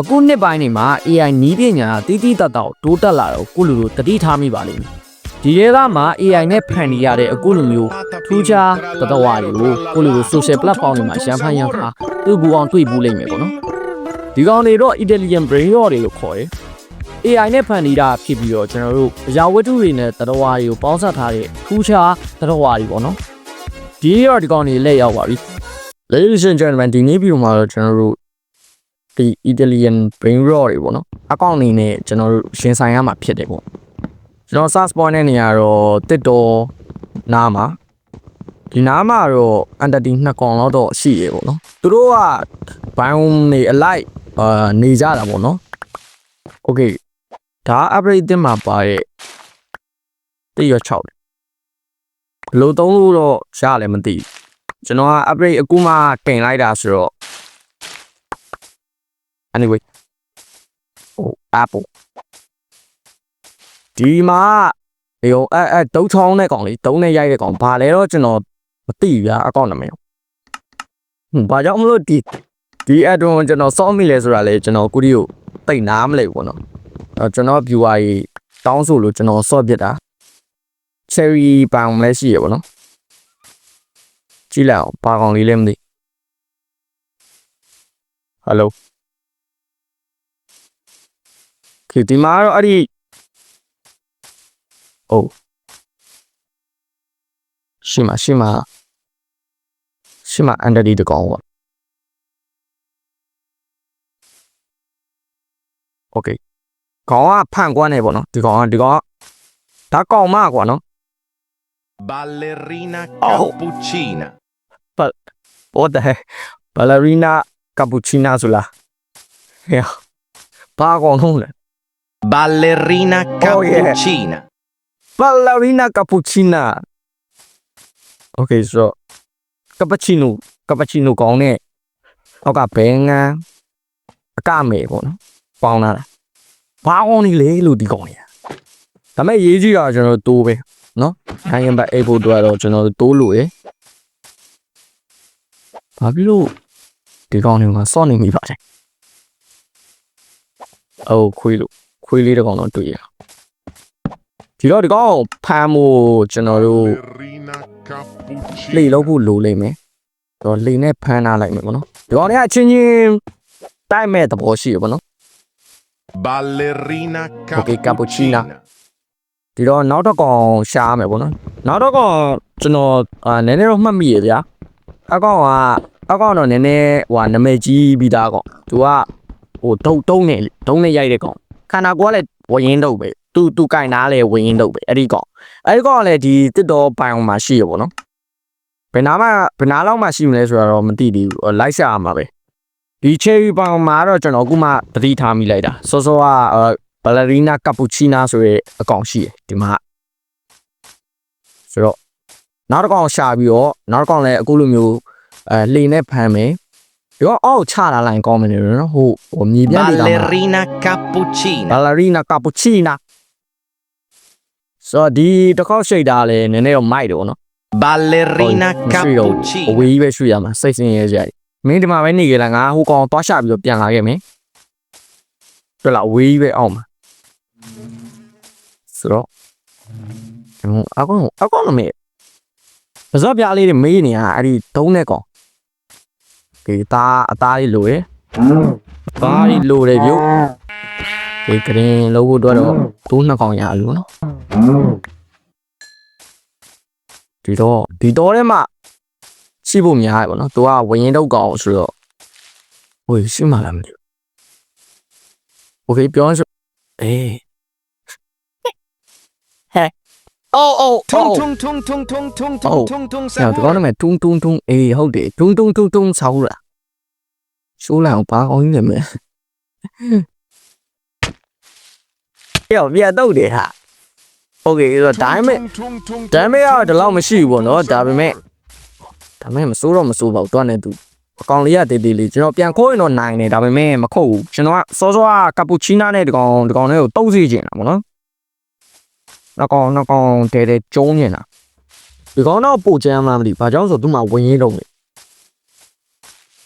အခုနှစ်ပိုင်းတွေမှာ AI နီးပညာတီးတီးတက်တောက်တိုးတက်လာတော့ကိုလူလိုတတိထားမိပါလိမ့်မယ်ဒီရဲသားမှာ AI နဲ့ဖန်နေရတဲ့အခုလိုမျိုးထူးခြားတတဝါတွေကိုကိုလူလို social platform တွေမှာရန်ဖန်ရန်ခါသူ့ဘူအောင်တွေ့ဘူးလိမ့်မယ်ပေါ့နော်ဒီကောင်တွေတော့ intelligent brain rot တွေလို့ခေါ်တယ် AI နဲ့ဖန်နေတာဖြစ်ပြီးတော့ကျွန်တော်တို့အရာဝတ္ထုတွေနဲ့တတဝါတွေကိုပေါင်းစပ်ထားတဲ့ထူးခြားတတဝါတွေပေါ့နော်ဒီရောဒီကောင်တွေလက်ရောက်ပါပြီ Ladies and gentlemen ဒီနေ့ဗီဒီယိုမှာတော့ကျွန်တော်တို့ ဒီ Italian brain rot တွေပေါ့နော်အကောင့်အနေနဲ့ကျွန်တော်တို့ရှင်းဆိုင်ရမှာဖြစ်တယ်ပေါ့ကျွန်တော် search point တဲ့နေရာတော့တစ်တော်နားမှာဒီနားမှာတော့ entity နှစ်ကောင်လောက်တော့ရှိရပေါ့နော်သူတို့က biome နေအလိုက်အာနေကြတာပေါ့နော် okay ဒါ upgrade တင်မှာပါရဲ့တရ6ဘယ်လို့သုံးလို့တော့ရလည်းမသိဘူးကျွန်တော်က upgrade အခုမှတင်လိုက်တာဆိုတော့ anyway ဟို apple ဒီမှာအေးအဲအဲတုံးချောင်းတဲ့ကောင်လေးတုံးနဲ့ရိုက်တဲ့ကောင်ဘာလဲတော့ကျွန်တော်မသိဘူးဗျာအကောင့်နာမည်ဟွန်းဘာကြောင့်မလို့ဒီဒီ add on ကျွန်တော်စောင့်မိလဲဆိုတာလေကျွန်တော်ကုရီကိုတိတ်နားမလဲဘူးပေါ့နော်အဲကျွန်တော် viewer ကြီးတောင်းဆိုလို့ကျွန်တော်စော့ပြစ်တာ cherry ပောင်လည်းရှိရပေါ့နော်ကြည့်လိုက်အောင်ဘာကောင်လေးလဲမသိ hello ခေဒီမှာကတော့အဲ့ဒီဟုတ်ရှိမှာရှိမှာရှိမှာအန်ဒရီတကောင်ပေါ့ Okay ကောင်ကဖန်ကွမ်းနေပေါ့နော်ဒီကောင်ကဒီကောင်ကဒါကောင်မကွာနော် Ballerina cappuccina ဘာ what the heck ballerina cappuccina ဆိုလားဟဲ့ဘာကောင်လုံးလဲ Ballerina Oh, yeah. cappuccina. ballerina cappuccina okay so cappuccino cappuccino ကောင်းနဲ့နောက်ကဘဲငန်းအကမဲပေါ့နော်ပေါင်းလာတာဘာကောင်းနေလဲလို့ဒီကောင်းနေဒါပေမဲ့ရေးကြည့်တာကျွန်တော်တို့တိုးပဲနော်နိုင်ငံဘက်အိတ်ဖို့အတွက်တော့ကျွန်တော်တို့တိုးလို့ရဘာဖြစ်လို့ဒီကောင်းနေမှာစော့နေမိပါလဲအိုးခွေးလို့ ခွေးလေးတစ်ကောင်တော့တွေ့ရဒီတော့ဒီကောင်ဖမ်းဖို့ကျွန်တော်တို့ Ballerina cappuccina. လှေလောက်ဖို့လိုလိမ့်မယ်။တော့လှေနဲ့ဖမ်းထားလိုက်မယ်ပေါ့နော်။ဒီကောင်တွေကအချင်းချင်းတိုက်မဲ့သဘောရှိရပေါ့နော် Ballerina Ok, cappuccina. cappuccina. ။ဒီတော့နောက်တစ်ကောင်ရှားမယ်ပေါ့နော်။နောက်တစ်ကောင်ကျွန်တော်အာနည်းနည်းတော့မှတ်မိရဗျာ။အကောင်ကအကောင်တော့နည်းနည်းဟိုနမဲကြီးပြီးသားကောင်။သူကဟိုတုံတုံးနေတုံးနေရိုက်တဲ့ကောင်။ ခန္ဓာကိုယ်ကလည်းဝရင်တော့ပဲ။သူသူကင်သားလည်းဝရင်တော့ပဲ။အဲ့ဒီကောင်။အဲ့ဒီကောင်ကလည်းဒီတစ်တော်ပိုင်အောင်မှာရှိရပေါ့နော်။ဘယ်နာမှဘယ်နာလောက်မှရှိမလဲဆိုတော့မသိသေးဘူး။လိုက်ရှာရမှာပဲ။ဒီ cherry ပေါင်မှာတော့ကျွန်တော်အခုမှသတိထားမိလိုက်တာစောစောကအာ ballerina cappuccina ဆိုတဲ့အကောင်ရှိတယ်ဒီမှာဆိုတော့နောက်တစ်ကောင်ရှာပြီးတော့နောက်တစ်ကောင်လည်းအခုလိုမျိုးအဲလှေနဲ့ဖမ်းမယ် ဒီတော့အောက်ချလာလိုက်ကောင်းမယ်နော်ဟိုဟိုမြေပြန့်နေတာမှာ Ballerina cappuccina. ballerina cappuccina ဆိုတော့ဒီတစ်ခေါက်ရှိတာလည်းနည်းနည်းတော့မိုက်တယ်ဗောနော် Ballerina မရှိတော့ဘူးအဝေး cappuccina. ကြီးပဲရွှေ့ရမှာစိတ်ဆင်းရဲကြတယ်မင်းဒီမှာပဲနေကြလားငါဟိုကောင်သွားရှာပြီးတော့ပြန်လာခဲ့မယ်တွေ့လားအဝေးကြီးပဲအောင်မှာဆိုတော့ဟိုအကောင်အကောင်မမေးပဇော့ပြားလေးတွေမေးနေတာအဲ့ဒီသုံးတဲ့ကောင် ဒီသားအသားလေးလိုရယ်သားလေးလိုတယ်ပြုတ်ဒီကရင်လုံးဖို့အတွက်တော့ဒိုးနှစ်ကောင်ရလို့နော်ဒီတော့ဒီတော့ထဲမှာရှိဖို့များတယ်ဗောနော်သူကဝရင်တော့ကောင်ဆိုတော့ဟိုရှိမှလားမသိဘူးโอเคပြောဆိုအေး အိုးအိုး Tung tung tung tung tung tung tung Oh. tung tung ဆရာဒီကောင် sabor. နာမည်တွန်းတွန်းတွန်းအေးဟုတ်တယ်တွန်းတွန်းတွန်းတွန်းဆောက်လာရှိုးလိုက်အောင်ဘာကောင်းကြီးလဲမဲယောပြတ်တော့တယ်ဟာโอเคဆိုတော့ဒါပေမဲ့ Tung, tung, tung, ဒါပေမဲ့ကတော့ဒီလောက်မရှိဘူးပေါ့နော်ဒါပေမဲ့ဒါပေမဲ့မစိုးတော့မစိုးပါဘူးတွန်းနေသူအကောင်လေးကတေးသေးလေးကျွန်တော်ပြန်ခိုးရင်တော့နိုင်တယ်ဒါပေမဲ့မခုတ်ဘူးကျွန်တော်ကစောစောကကပူချီနာနဲ့ဒီကောင်ဒီကောင်လေးကိုတုံးစီခြင်းတာပေါ့နော် နောက်ကောင်နောက်ကောင်တဲတဲကျုံးနေတာဒီကောင်တော့ပို့ချမ်းမလားမသိဘူးဘာကြောင့်ဆိုသူ့မှာဝင်ရင်းတော့လေ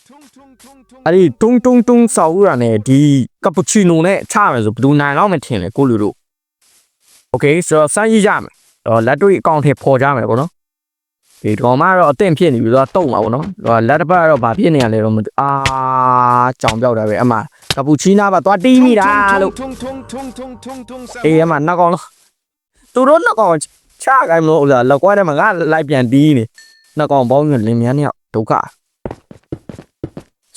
Tung tung tung tung အဲ့ဒီတုံးတုံးတုံးဆောက်ရတာနဲ့ဒီကပူချီနိုနဲ့ချမယ်ဆိုဘယ်သူနိုင်တော့မထင်လေကိုလူတို့โอเคဆိုတော့စမ်းကြည့်ကြမယ်တော့လက်တွေ့အကောင့်ထဲပေါ်ကြမယ်ပေါ့နော်ဒီကောင်မကတော့အသင့်ဖြစ်နေပြီဆိုတော့တုံမှာပေါ့နော်ဟိုလက်တစ်ပတ်ကတော့ဘာဖြစ်နေရလဲတော့မသိအာကြောင်ပြောက်တာပဲအမကပူချီနာပါသွားတီးမိတာလို့ Tung tung tung tung tung tung tung အေးအမနှစ်ကောင်လုံး သူတို့နှစ်ကောင်ချခိုင်းမလို့ဥစားလောက်ကွာတယ်မှာငါလိုက်ပြန်တီးနေနှစ်ကောင်ပေါင်းနေလင်းမြန်းနေဒုက္ခ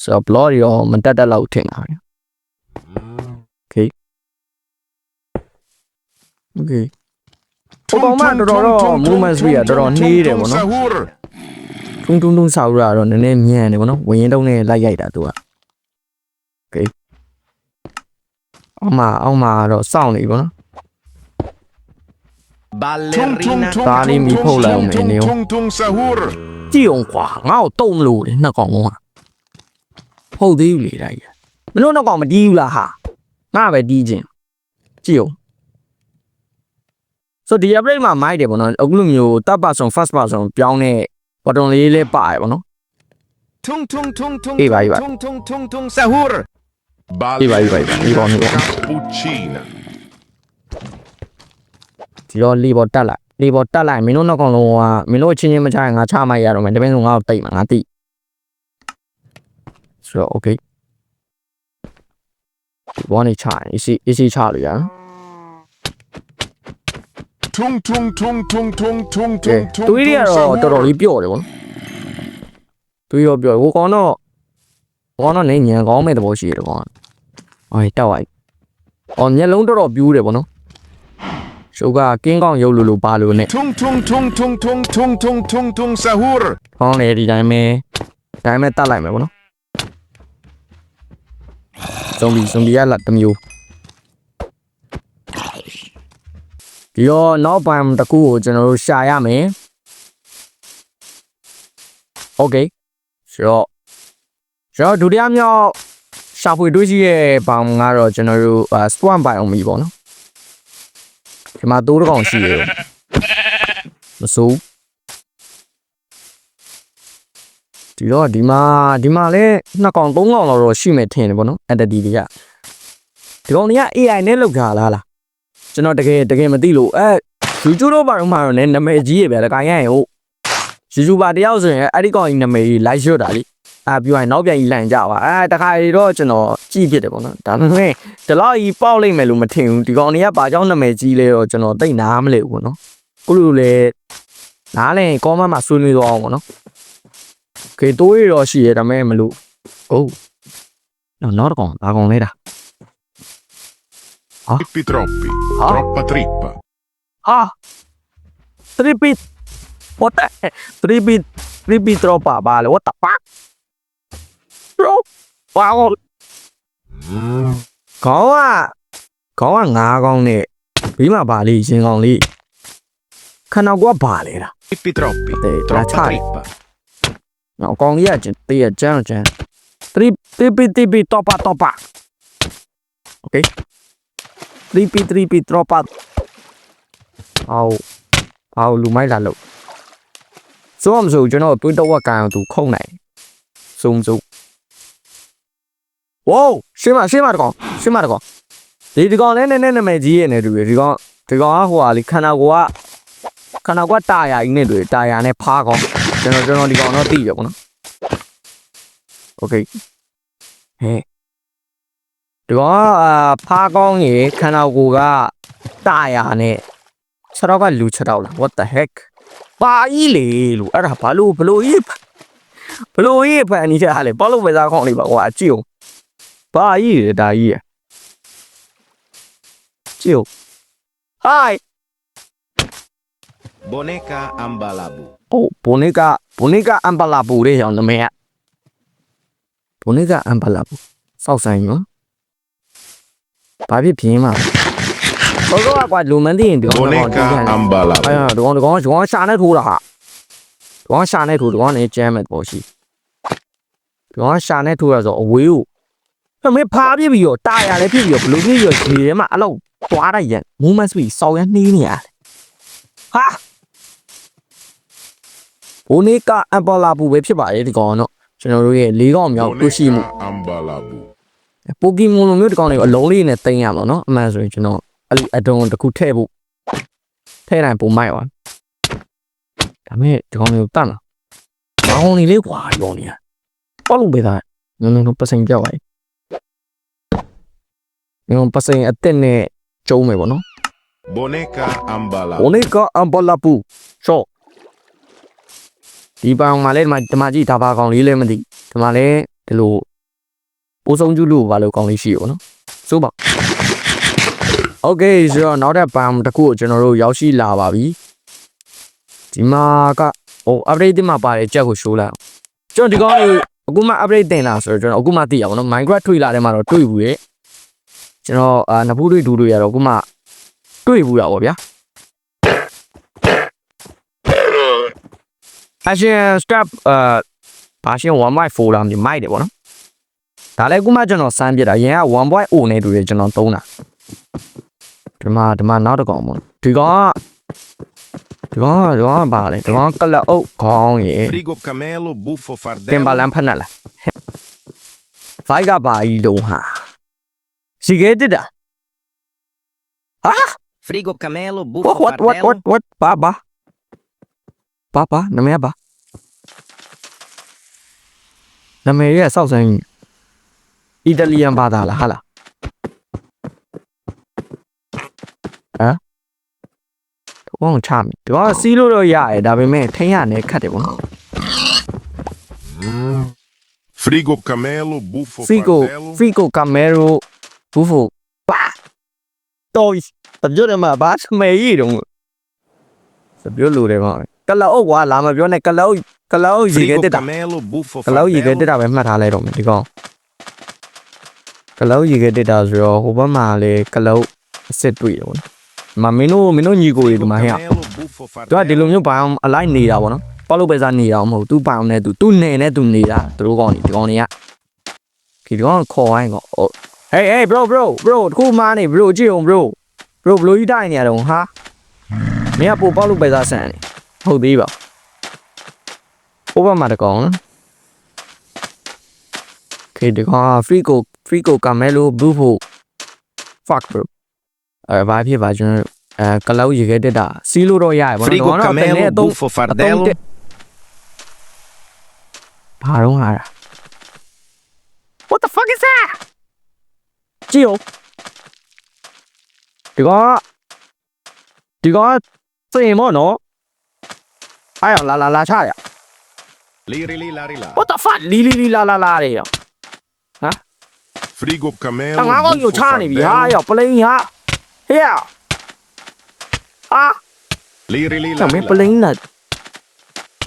ဆိုတော့ blog ရောမတက်တက်လောက်ထင်တာပဲ Okay ဟိုကောင်မတော်တော်တော့ movement speed ကတော်တော်နှေးတယ်ပေါ့နော် Sahur. ထုံထုံထုံဆောက်ရတော့နည်းနည်းမြန်တယ်ပေါ့နော်ဝင်ရင်တုံးနဲ့လိုက်ရိုက်တာသူက Okay အောင်မအောင်မတော့စောင့်နေပြီပေါ့နော် ballerina Dali mi tung, pola tung, un tung, meneo. tung, tung, sahur. ကြည့်အောင်ကွာငါ့ကိုတုံးမလို့လေနှစ်ကောင်လုံးကဟုတ်သေးဘူးလေတိုက်ရမလို့နှစ်ကောင်မတီးဘူးလားဟာငါပဲတီးခြင်းကြည့်အောင်ဆိုဒီ upgrade မှာမိုက်တယ်ပေါ့နော်အခုလိုမျိုး third person first person ပြောင်းတဲ့ button လေးလေးပါတယ်ပေါ့နော် tung tung tung tung Ehi, vai, vai. tung tung tung tung sahur Sì, vai, vai, vai, vai, vai. Cappuccina. ဒီတော့လေပေါ်တက်လိုက်လေပေါ်တက်လိုက်မင်းတို့နှစ်ကောင်လုံးကမင်းတို့အချင်းချင်းမချရင်ငါချမိုက်ရတော့မယ်တပင်းဆုံးငါ့ကိုတိတ်မှာငါတိဆိုတော့ okay ဒီဘောနေချရင် easy easy ချလို့ရနော် Tung, tung, tung, tung, tung, tung, ကဲ tung, tung, တွေးရ tung, တော့တော်တော် sahur. လေးပြော့တယ်ဗောနော်တွေးရောပြော့ဟိုကောင်တော့ဟိုကောင်တော့နေညံကောင်းမဲ့သဘောရှိတယ်ကောင်ကအော်တောက်လိုက်အော်မျက်လုံးတော်တော်ပြူးတယ်ဗောနော် ရှုပ်ကကင်းကောင်းရုပ်လိုလိုပါလို့နဲ့ Tung, tung, tung, tung, tung, tung, tung, tung, tung, sahur. ကောင်းလေဒီတိုင်းပဲဒီတိုင်းပဲတတ်လိုက်မယ်ဗောနော်ဇွန်ဘီဇွန်ဘီကလာတစ်မျိုးဒီတော့နောက်ပံတစ်ခုကိုကျွန်တော်တို့ရှာရမယ်โอเคဆိုတော့ကျွန်တော်ဒုတိယမြောက်ရှာဖွေတွေ့ရှိရဲ့ဘောင်ကတော့ကျွန်တော်တို့အာ swan ပိုင်အောင်ပြီပေါ့နော် ဒီမှာတိုးတစ်ကောင်ရှိရေမစိုးဒီတော့ဒီမှာဒီမှာလဲနှစ်ကောင်သုံးကောင်လောက်တော့ရှိမယ်ထင်တယ်ဗောနော် entity တွေကဒီကောင်တွေက AI နဲ့လောက်တာလားလားကျွန်တော်တကယ်တကယ်မသိလို့အဲ YouTube တော့ဘာလို့မှတော့ねနာမည်ကြီးရဗျာတခါရရင်ဟုတ် YouTuber တယောက်ဆိုရင်အဲ့ဒီကောင်ကြီးနာမည်ကြီး live ရွတ်တာလी အာပြောရင်နောက်ပြန်ကြီးလန်ကြပါအဲတခါရီတော့ကျွန်တော်ကြည့်ဖြစ်တယ်ဗောနော်ဒါပေမဲ့ဒီလောက်ကြီးပေါက်လိုက်မယ်လို့မထင်ဘူးဒီကောင်တွေကဘာကြောင့်နာမည်ကြီးလဲတော့ကျွန်တော်သိနားမလဲဘူးဗောနော်ခုလိုလေနားလဲ comment မှာဆွေးနွေးသွားအောင်ဗောနော်ကဲတိုးရတော့ရှိရဒါမဲ့မလို့ဟုတ်နော်နောက်တစ်ကောင်ဒါကောင်လေးတာ Trippi troppi. Ah. Troppa trippa. ဟာ3 bit what the heck 3 bit 3 bit drop ပါပါလေ what the fuck bro wow ခေါင်းကခေါင်းကငါးကောင်နဲ့ပြီးမှပါလေးရှင်ကောင်လေးခဏကွာပါလေတာ trippi troppi Sì, la troppa c'hai. trippa နော်ကောင်ကြီးကကျတေးရကျန်းကျန်း3 3 bit 3 bit top up top up okay 3 bit 3 bit drop up အော်အော်လူမိုက်လာလို့ဆိုအောင်ဆိုကျွန်တော်တွေးတော့ဝက်ကန်အောင်သူခုံနိုင်စုံစုံ ဝိုးရှင်းမရှင်းမတကောင်ရှင်းမတကောင်ဒီဒီကောင်လည်းနည်းနည်းနာမည်ကြီးရဲ့နေတူတယ်ဒီကောင်ဒီကောင်ကဟိုဟာလေခန္ဓာကိုယ်ကခန္ဓာကိုယ်ကတာယာကြီးနဲ့တွေ့တာယာနဲ့ဖားကောင်ကျွန်တော်ကျွန်တော်ဒီကောင်တော့သိတယ်ပေါ့နော်โอเคဟဲ့ဒီကောင်ကအာဖားကောင်းရေခန္ဓာကိုယ်ကတာယာနဲ့ခြေတော့ကလူခြေတော့လား what the heck ပါကြီးလေလို့အဲ့ဒါဘာလို့ဘလို့ကြီးဘလို့ကြီးဖန်နေကြလေဘာလို့ပဲစားခေါင်းလေးပါကွာကြည့်အောင် ဘာကြီးလဲဒါကြီးရဲ့ကျို့ Hi Boneka Ambalabu အို Boneka Boneka Ambalabu တဲ့ရောင်နာမည်က Boneka Ambalabu စောက်ဆိုင်ရောဘာဖြစ်ပြင်းမှာဘောကောကွာလူမန်းသိရင်ဒီကောင် Boneka က Ambalabu အဲ့တော့ဒီကောင်ဒီကောင်ရှာနေထိုးတာဟာဒီကောင်ရှာနေထိုးဒီကောင်လည်းကျမ်းမဲ့ပေါ်ရှိဒီကောင်ရှာနေထိုးရဆိုအဝေးကို မင်းဖားပြပြီးတော့တာရလည်းပြပြီးတော့ဘလို့ပြပြီးတော့ရေထဲမှာအဲ့လောက်သွားတတ်ရန်မူမတ်ဆွေစောင်းရနှေးနေရတယ်ဟာဘိုနေကအမ်ပါလာဘူးပဲဖြစ်ပါတယ်ဒီကောင်တော့ကျွန်တော်တို့ရဲ့လေးကောင်မြောက်တွေ့ရှိမှုအမ်ပါလာဘူးပိုကီမွန်လိုမျိုးဒီကောင်တွေအလုံးလေးနဲ့တင်ရမှာနော်အမှန်ဆိုရင်ကျွန်တော်အဲ့ဒီအဒွန်တစ်ခုထည့်ဖို့ထည့်နိုင်ပုံမိုက်ပါဒါမဲ့ဒီကောင်တွေကိုတတ်လားဘောင်းနေလေးကွာရောနေရပေါ့လုံးပေးသားနုံနုံပတ်စင်ပြောက်ပါလေ ပစိန်အစ်စ်နဲ့ကျုံးမယ်ပေါ့နော် Boneka Ambala Boneka Ambala ပူချော့ဒီပောင်မှာလည်းဒီမှာဒီမှာကြည့်ဒါပါကောင်လေးလည်းမသိဒီမှာလည်းဒီလိုပိုးဆုံးကျူးလို့ဘာလို့ကောင်လေးရှိရပေါ့နော်စိုးပါ Okay ဆိုတော့နောက်တဲ့ပမ်တစ်ခုကိုကျွန်တော်တို့ရောက်ရှိလာပါပြီဒီမှာကဟို update တင်မှာပါတဲ့ချက်ကို show လိုက်ကျွန်တော်ဒီကောင်လေးအခုမှ update တင်လာဆိုတော့ကျွန်တော်အခုမှသိရပါတော့ Minecraft ထွေလာတဲ့မှာတော့တွေ့ဘူးရဲ့ ကျွန်တော်အာနဖူးတွေဒူတွေရတော့အခုမှတွေ့ဘူးတာပေါ့ဗျာ action step အာဘာရှင်1.4လာမြေမိုက်တယ်ပေါ့နော်ဒါလည်းခုမှကျွန်တော်စမ်းပြတာအရင်က1.0နဲ့တူတယ်ကျွန်တော်သုံးတာဒီမှာဒီမှာနောက်တစ်ကောင်ပေါ့ဒီကောင်ကဒီကောင်ကဒီကောင်ကဘာလဲဒီကောင်ကကလအုပ်ခေါင်းရေ Frigo camelo, buffo တင်ပါ fardello. လန်းဖက်နဲ့လားဖိုက်ကဘာကြီးလုံးဟာ စီကဲတက်တာဟာ Frigo camelo, buffo what what what what fardello. what ဘာဘာဘာဘာနာမည်ကဘာနာမည်ရဲ့စောက်ဆိုင်အီတလီယန်ဘာသာလားဟာလားဟမ်တော့ချမ်းဒီကစီးလို့တော့ရတယ်ဒါပေမဲ့ထိန်းရနဲ့ခတ်တယ်ပေါ့နော် Frigo Camelo, Buffo Figo Fardello. Figo Camero Bufo ပါတော်တပြောတယ်မှာဘာစမေးရတော့စပြောလို့တယ်ပါကလောက်အုပ်ကွာလာမပြောနဲ့ကလောက်ကလောက်ရေခဲ Frigo တက်တာ camelo, buffo ကလောက်ရေခဲတက် fardello. တာပဲမှတ်ထားလိုက်တော့မယ်ဒီကောင်ကလောက်ရေခဲတက်တာဆိုတော့ဟိုဘက်မှာလေကလောက်အစ်စ်တွေ့တယ်ပေါ့နော်မမင်းတို့မင်းတို့ညီကိုတွေ Frigo ဒီမှာဟဲ့ camelo, buffo သူကဒီ fardello. လိုမျိုးဘာအောင်အလိုက်နေတာပေါ့နော်ပေါ့လို့ပဲစားနေတာမဟုတ်သူ့ပိုင်နဲ့သူသူ့နေနဲ့သူနေတာသူတို့ကောင်နေဒီကောင်တွေကဒီကောင်ခေါ်ဝိုင်းကော Hey hey bro bro bro တခုမှနေ bro ကြည့်အောင် bro bro ဘလို့ကြီးတိုင်းနေရတော့ဟာမင်းကပို့ပေါ့လို့ပဲစားဆန်နေဟုတ်သေးပါဟိုဘက်မှာတကောင်နော် Okay ဒီကောင်က free go free go camelo blue hole fuck bro အဲဘာဖြစ်ပါကျွန်တော်အဲကလောက်ရေခဲတက်တာစီးလို့တော့ရရပါတော့ Frigo တော့တနေ့ camelo, အသုံး buffo အသုံး fardello. တက်ဘာတော့ဟာ What the fuck is that ကြည့်အောင်ဒီကောင်ကဒီကောင်ကစင်မောနော်အဲ့ရလာလာလာချရ Liri li lari la. What the fuck လီလီလီလာလာလာရ Frigo Camelo, ငါကောင်ကို Buffo ချနေပြီဟာ Fardello. ရပလိန်ဟာဟေ့အာ Liri li ဒါ lari မင်း la. ပလိန်လာ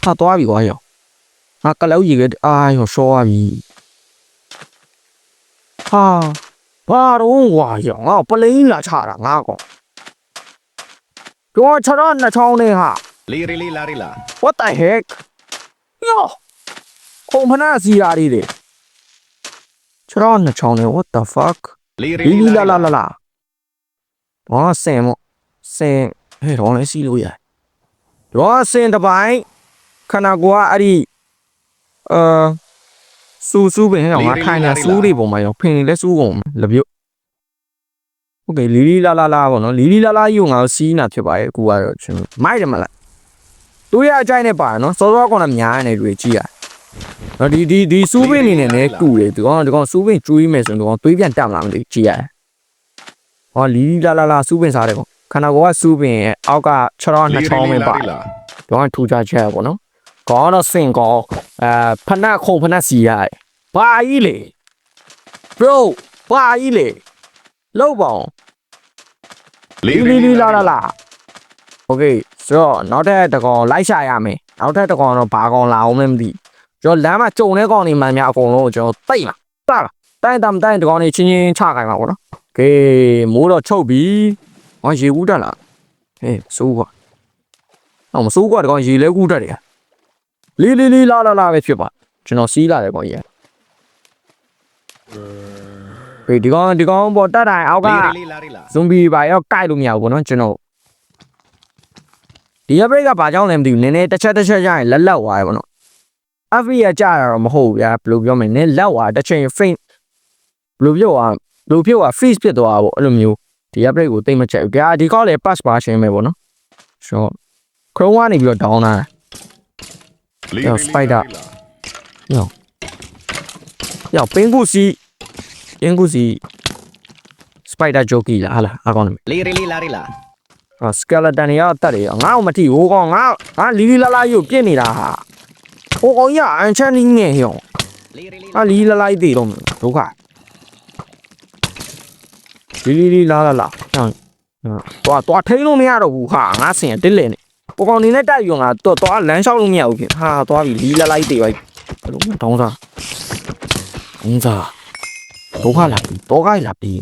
ဟာသွားပြီကွာရောဟာကလောက်ကြီးကအာရောရှောသွားပြီဟာ ဘာတော့ကွာရောငါပလိန်လာချတာငါကောင်ကျော်ချတော့နှစ်ချောင်းနေဟာ Liri li lari la. what the heck ယောခုံဖနာစီရာလေးတွေချတော့နှစ်ချောင်းနေ what the fuck Liri လီ li လီလာ lari လာ la. လာလာတော့ဆင်မဆင်ဟဲ့တော့လည်းစီလို့ရတယ်တော့ဆင်တစ်ပိုင်းခန္ဓာကိုယ်ကအဲ့ဒီအာ စူးစူးပင်ဟဲ့ငါထိုင်နေစူးလေးပုံမှာရောဖင်နေလဲစူးကုန်လပြုတ်โอเคလီလီလာလာလာပေါ့နော်လီလီလာလာယူငါစီးနာဖြစ်ပါရဲ့အခုကတော့ကျွန်တော်မိုက်တယ်မလားသူရအကြိုက်နဲ့ပါနော်စောစောကောင်လည်းများနေတွေ့ကြည့်ရနော်ဒီဒီဒီစူးပင်နေနဲ့လည်းတူတယ်ဒီကောင်ဒီကောင်စူးပင်ကျွေးမယ်ဆိုရင်ဒီကောင်သွေးပြန်တက်မလားမသိကြည့်ရတယ်ဟောလီလီလာလာလာစူးပင်စားတယ်ကောင်ခန္ဓာကိုယ်ကစူးပင်ရဲ့အောက်က6တော့2 Liri ချောင်းပဲ li ပါ lari la. တော့ထူကြချက်ပေါ့နော် ကောင်းတော့စင်ကောအဲဖနက်ခုံဖနက်စီရတယ်ဘာကြီးလေ bro ဘာကြီးလေလောက်ပါအောင်လီလီလီလာလာလာโอเคဆိုတော့နောက်ထပ်တစ်ကောင်လိုက်ရှာရမယ်နောက်ထပ်တစ်ကောင်တော့ဘာကောင်လာအောင်မသိကျွန်တော်လမ်းမှာကြုံတဲ့ကောင်တွေမှန်များအကုန်လုံးကိုကျွန်တော်တိတ်မှာတာတိုင်းတမ်းတိုင်းတစ်ကောင်တွေချင်းချင်းချခိုင်းမှာပေါ့နော်โอเคမိုးတော့ချုပ်ပြီဟောရေကူးတက်လာဟေးစိုးကွာ အောင်မစိုးกว่าတကောင်ရေလဲကူးတတ်တယ် လီလီလီလာလာလာပဲဖြစ်ပါကျွန်တော်စီးလာတယ်ကောင်ကြီးဘေးဒီကောင်ဒီကောင်ပေါ်တက်တိုင်းအောက်က Liri li lari la. ဇွန်ဘီပါရောက်ကိုက်လို့မရဘူးပေါ့နော်ကျွန်တော်ဒီ upgrade ကဘာကြောင့်လဲမသိဘူးနည်းနည်းတစ်ချက်တစ်ချက်ကျရင်လက်လက်သွားရပေါ့နော် FV ကကြာရတော့မဟုတ်ဘူးဗျာဘယ်လိုပြောမလဲနည်းလက်ဝါတစ်ချိန် faint ဘယ်လိုပြောอ่ะဘယ်လိုပြောอ่ะ freeze ဖြစ်သွားတာပေါ့အဲ့လိုမျိုးဒီ update ကိုတိတ်မချက်ဘူးဗျာဒီကောက်လေ pass ပါရှင်းမယ်ပေါ့နော်ဆိုတော့ Chrome ကနေပြီးတော့ down လာ တာ Lì, Yo, lì, lì, spider. là, lì, là. ရောက်ပင်းကုစီပင်းကုစီ spider jockey လားဟာလားအကောင်နေ Liri li lari la. အာ skeleton တွေရောက်တက်တယ်ငါ့ကိုမထိဟိုကောင်ငါငါလီလီလာလာကြီးကိုပြစ်နေတာဟာဟိုကောင်ကြီးကအန်ချန်နေငယ်ဟော Liri li. အာလီလာလာကြီးတည်တော့မယ်ဒုက္ခလီလီလီ လာလာလာဟောတော့တော့ထိန်းလို့မရတော့ဘူးဟာငါဆင်တစ်လက်နေဟိုကောင်နေနဲ့တိုက်ယူငါတော့တော့လမ်းလျှောက်လို့မရဘူးဖြစ်ဟာသွားပြီလီလာလာကြီးတည်ပါဘယ်လိုမှတောင်းစားတောင်းစားဒုက္ခလာပြီတော့ခိုင်းလာပြီ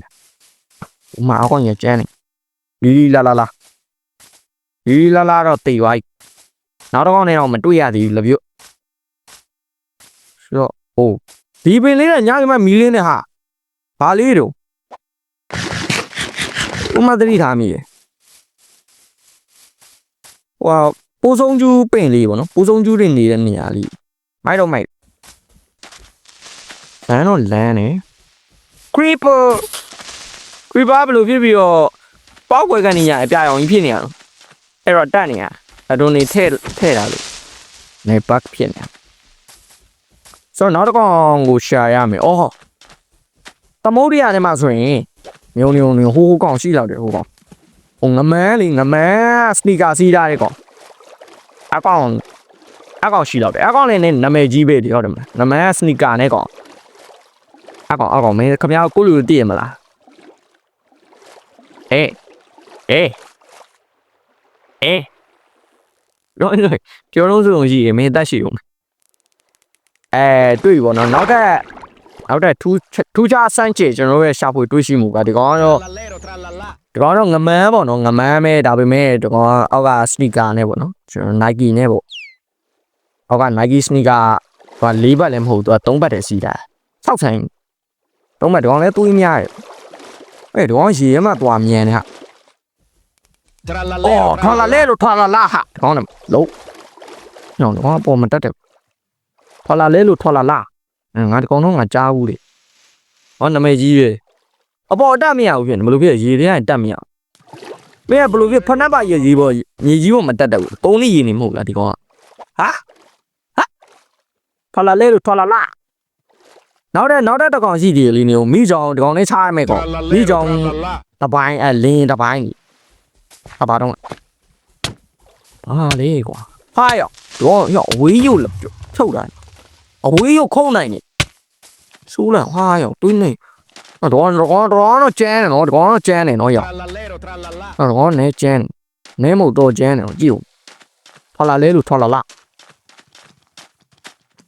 ဥမာအကောင်ရကျန်းနေလီလီလာလာလာလီလီလာလာတော့တည်သွားပြီနောက်တော့ကောင်နေတော့မတွေ့ရသေးဘူးလပြို့ဆိုတော့ဟိုဒီပင်လေးနဲ့ညကမှမီလင်းနဲ့ဟာဘာလေးတို့ဥမာတတိထားမိရယ် ဟိုပိုးဆုံးကျူးပင်လေးပေါ့နော်ပိုးဆုံးကျူးတွေနေတဲ့နေရာလေးမိုက်တော့မိုက်လမ်းတော့လမ်းနေ creeper creeper ဘယ်လိုဖြစ်ပြီးတော့ပေါက်ွယ်ကနေရအပြာရောင်ကြီးဖြစ်နေရတော့အဲ့တော့တက်နေရအဒုံနေထဲ့ထဲ့တာလို့နေ bug ဖြစ်နေဆိုတော့နောက်တစ်ကောင်ကိုရှာရမယ်အော်သမုဒ္ဒရာထဲမှာဆိုရင်မြုံမြုံမြုံဟိုးဟိုးကောင်ရှိလောက်တယ်ဟိုးကောင် ဟိုငမန်းလေငမန်းစနီကာစီးထားတဲ့ကောင်အကောင်အကောင်ရှိလောက်တယ်အကောင်လည်းနာမည်ကြီးပဲဒီဟုတ်တယ်မလားငမန်းစနီကာနဲ့ကောင်အကောင်အကောင်မင်းခင်ဗျားကိုလူတည်ရမလားအေးအေးအေးတော့တော့ကျော်လုံးစုံရှိရင်မင်းတက်ရှိဦးအဲတွေ့ပြီပေါ့နော်နောက်ထပ် နောက်ထပ်ထူးထူးခြားစမ်းကြည့်ကျွန်တော်တို့ရဲ့ရှာဖွေတွေ့ရှိမှုကဒီကောင်ကတော့ Trallallero trallallà. ဒီကောင်တော့ငမန်းပေါ့နော်ငမန်းပဲဒါပေမဲ့ဒီကောင်ကအောက်ကစနီကာနဲ့ပေါ့နော်ကျွန်တော် Nike နဲ့ပေါ့အောက်က Nike စနီကာက၄ဘတ်လည်းမဟုတ်သူက၃ဘတ်တည်းစီးတာ၆ဆိုင်၃ဘတ်ဒီကောင်လည်းတွေးများတယ်အဲ့ဒီကောင်ရေရမှသွားမြန်နေဟာ Trallallero. အော်ထွာလာလဲလို့ထွာလာလာဟာဒီကောင်လည်းလုံးညောင်းဒီကောင်ကပေါ်မတက်တယ်ထွာလာလဲလို့ထွာလာလာ အဲငါဒီကောင်တော့ငါကြားဘူးလေဟောနာမည်ကြီးပဲအပေါ်တက်မရဘူးဖြစ်နေဘယ်လိုဖြစ်လဲရေထဲကတက်မရဘူးမင်းကဘယ်လိုဖြစ်ဖနက်ပါရေကြီးပေါ်မြေကြီးပေါ်မတက်တယ်ဘူးပုံလေးရေနေမဟုတ်လားဒီကောင်ကဟာဟာထွာလာလဲလို့ထွာလာလာနောက်တဲ့နောက်တဲ့တစ်ကောင်ရှိတယ်လीနေကိုမိကြောင်ဒီကောင်လေးချားရမယ်ကောင်မိ Trallallero, ကြောင် trallallà. တပိုင်းအလင်းတပိုင်းကြီးအပါတော့ဘာလေးကွာဟာရောတော့ရောအဝေးရုပ်လို့ထုတ်တာအဝေးရုပ်ခုံးနိုင်နေ ဆိုးလာဟာရောတွင်းနေတော့တော့တော့တော့ကျန်းနေတော့တော့ကျန်းနေတော့ရော Trallallero trallallà. တော့နဲကျန်းနဲမို့တော့ကျန်းနေတော့ကြည့်ဦးထွာလာလဲလို့ထွာလာလာ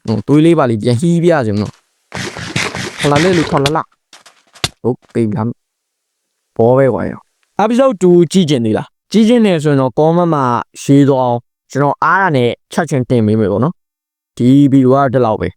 ဟိုတွေးလေးပါလိပြန်ဟီးပြစင်နော်ထွာလာလဲလို့ထွာလာလာဟုတ်ကဲ့ဗျာဘောပဲကွာရော episode 2ကြည့်ကျင်သေးလားကြည့်ကျင်နေဆိုရင်တော့ comment မှာရေးတော့အောင်ကျွန်တော်အားရနဲ့ချက်ချင်းတင်ပေးမယ်ပေါ့နော်ဒီဗီဒီယိုကဒီလောက်ပဲ